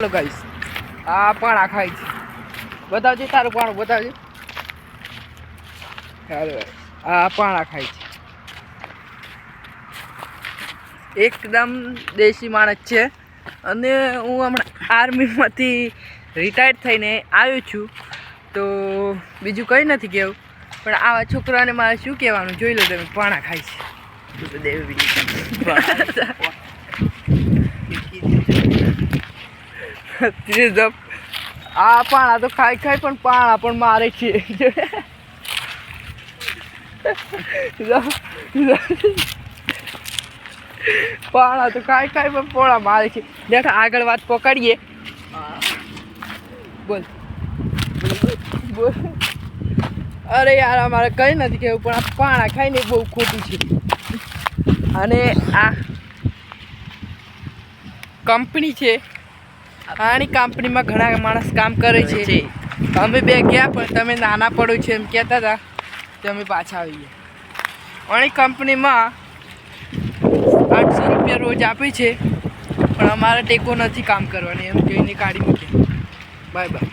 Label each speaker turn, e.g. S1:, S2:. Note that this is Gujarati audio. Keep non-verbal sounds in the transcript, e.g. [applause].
S1: ચાલો ગાઈસ આ પાણા ખાય છે બતાવજો તારું પાણું બતાવજો. આ પાણા ખાય છે એકદમ દેશી માણસ છે. અને હું હમણાં આર્મીમાંથી રિટાયર્ડ થઈને આવ્યો છું. તો બીજું કંઈ નથી કહેવું પણ આવા છોકરાને મારે શું કહેવાનું? જોઈ લો તમે પાણા ખાય છે તો [laughs] આ પાણા તો ખાઈ ખાઈ પણ પાણા પણ મારે છે. પાણા તો ખાઈ ખાઈ પણ પોળા મારે છે. દેખ આગળ વાત પકડીએ. બોલ. બોલ. અરે યાર, અમારે કંઈ નથી કહેવું, પણ આ પાણા ખાઈને બહુ ખોટું છે. અને આ કંપની છે આની કંપનીમાં ઘણા માણસ કામ કરે છે. અમે બે ગયા પણ તમે નાના પડો છો એમ કહેતા હતા તો અમે પાછા આવી ગયા આની કંપનીમાં આઠસો રૂપિયા રોજ આપે છે પણ અમારે ટેકો નથી કામ કરવાની એમ કહીને કાઢી મૂકે. Bye bye.